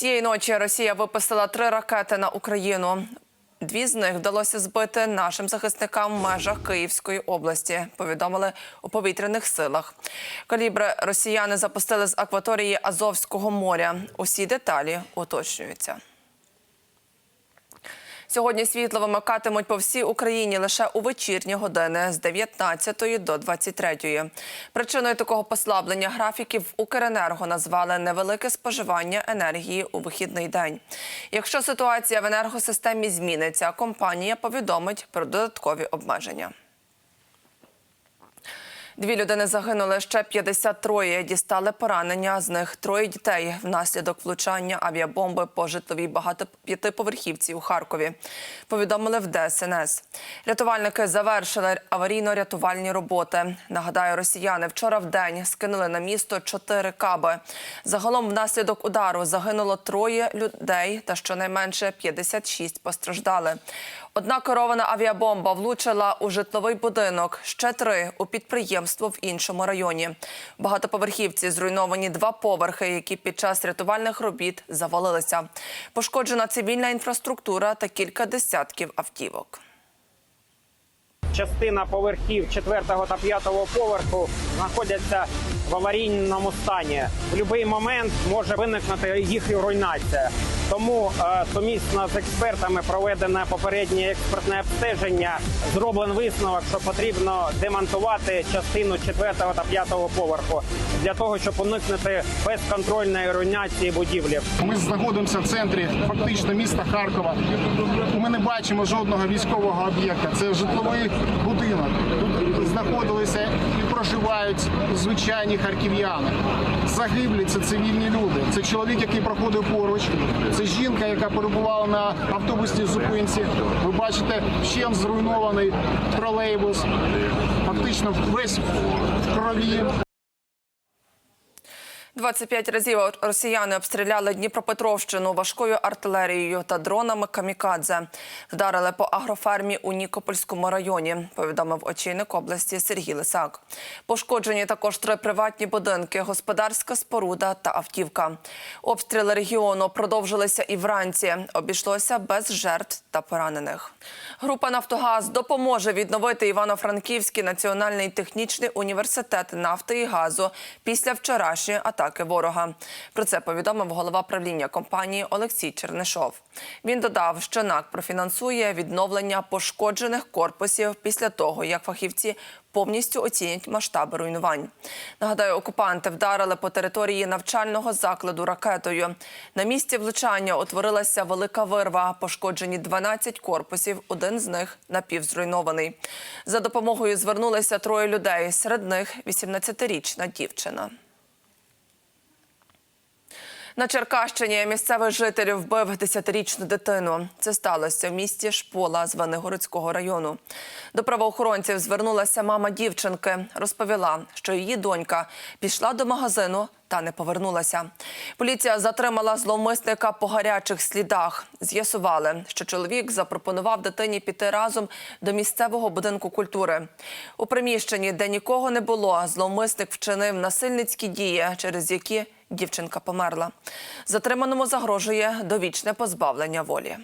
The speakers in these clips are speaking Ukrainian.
Цієї ночі Росія випустила три ракети на Україну. Дві з них вдалося збити нашим захисникам в межах Київської області. Повідомили у повітряних силах. Калібри росіяни запустили з акваторії Азовського моря. Усі деталі уточнюються. Сьогодні світло вимикатимуть по всій Україні лише у вечірні години з 19 до 23. Причиною такого послаблення графіків Укренерго назвали невелике споживання енергії у вихідний день. Якщо ситуація в енергосистемі зміниться, компанія повідомить про додаткові обмеження. Дві людини загинули, ще 53 дістали поранення. З них троє дітей внаслідок влучання авіабомби по житловій багатоп'ятиповерхівці у Харкові. Повідомили в ДСНС. Рятувальники завершили аварійно-рятувальні роботи. Нагадаю, росіяни вчора в день скинули на місто чотири каби. Загалом внаслідок удару загинуло троє людей та щонайменше 56 постраждали. Одна керована авіабомба влучила у житловий будинок, ще три у підприємство в іншому районі. Багатоповерхівці зруйновані два поверхи, які під час рятувальних робіт завалилися. Пошкоджена цивільна інфраструктура та кілька десятків автівок. Частина поверхів 4 та 5 поверху знаходяться в аварійному стані. В будь-який момент може виникнути їх руйнація. Тому е, сумісно з експертами проведене попереднє експертне обстеження. Зроблений висновок, що потрібно демонтувати частину 4 та 5 поверху для того, щоб уникнути безконтрольної руйнації будівлі. Ми знаходимося в центрі фактично міста Харкова. Ми не бачимо жодного військового об'єкта. Це житловий будинок. Тут знаходилися проживають звичайні харків'яни. Загиблі це цивільні люди. Це чоловік, який проходив поруч. Це жінка, яка перебувала на автобусній зупинці. Ви бачите, ще зруйнований тролейбус. Фактично весь в крові. 25 разів росіяни обстріляли Дніпропетровщину важкою артилерією та дронами камікадзе. Вдарили по агрофермі у Нікопольському районі, повідомив очільник області Сергій Лисак. Пошкоджені також три приватні будинки, господарська споруда та автівка. Обстріли регіону продовжилися і вранці. Обійшлося без жертв та поранених. Група Нафтогаз допоможе відновити Івано-Франківський національний технічний університет нафти і газу після вчорашньої атаки ворога. Про це повідомив голова правління компанії Олексій Чернишов. Він додав, що НАК профінансує відновлення пошкоджених корпусів після того, як фахівці повністю оцінять масштаби руйнувань. Нагадаю, окупанти вдарили по території навчального закладу ракетою. На місці влучання утворилася велика вирва. Пошкоджені 12 корпусів. Один з них напівзруйнований. За допомогою звернулися троє людей. Серед них 18-річна дівчина. На Черкащині місцевий житель вбив 10-річну дитину. Це сталося в місті Шпола з Ванигородського району. До правоохоронців звернулася мама дівчинки. Розповіла, що її донька пішла до магазину та не повернулася. Поліція затримала зловмисника по гарячих слідах. З'ясували, що чоловік запропонував дитині піти разом до місцевого будинку культури. У приміщенні, де нікого не було, зловмисник вчинив насильницькі дії, через які дівчинка померла. Затриманому загрожує довічне позбавлення волі.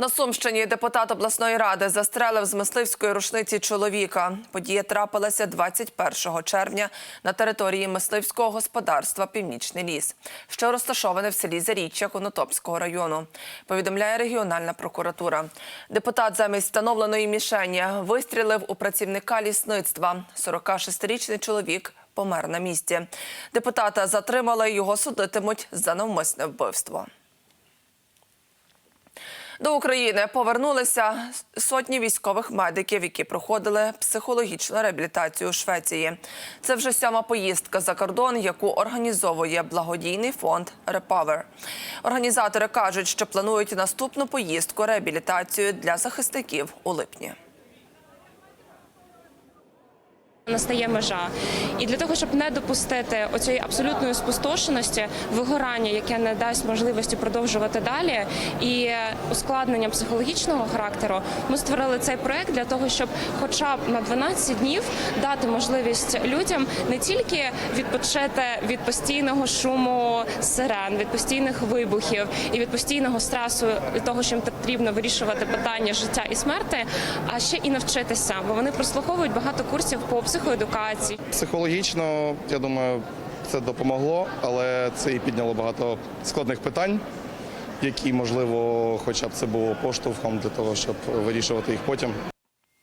На Сумщині депутат обласної ради застрелив з мисливської рушниці чоловіка. Подія трапилася 21 червня на території мисливського господарства Північний ліс, що розташоване в селі Заріччя Конотопського району. Повідомляє регіональна прокуратура. Депутат замість встановленої мішені вистрілив у працівника лісництва. 46-річний чоловік помер на місці. Депутата затримали, його судитимуть за навмисне вбивство. До України повернулися сотні військових медиків, які проходили психологічну реабілітацію у Швеції. Це вже сьома поїздка за кордон, яку організовує благодійний фонд Repower. Організатори кажуть, що планують наступну поїздку реабілітацію для захисників у липні. Настає межа, і для того, щоб не допустити оцієї абсолютної спустошеності, вигорання, яке не дасть можливості продовжувати далі, і ускладнення психологічного характеру, ми створили цей проект для того, щоб, хоча б на 12 днів, дати можливість людям не тільки відпочити від постійного шуму сирен, від постійних вибухів і від постійного стресу того, що їм потрібно вирішувати питання життя і смерти, а ще і навчитися, бо вони прослуховують багато курсів по психоедукації. Психологічно, я думаю, це допомогло, але це і підняло багато складних питань, які, можливо, хоча б це було поштовхом для того, щоб вирішувати їх потім.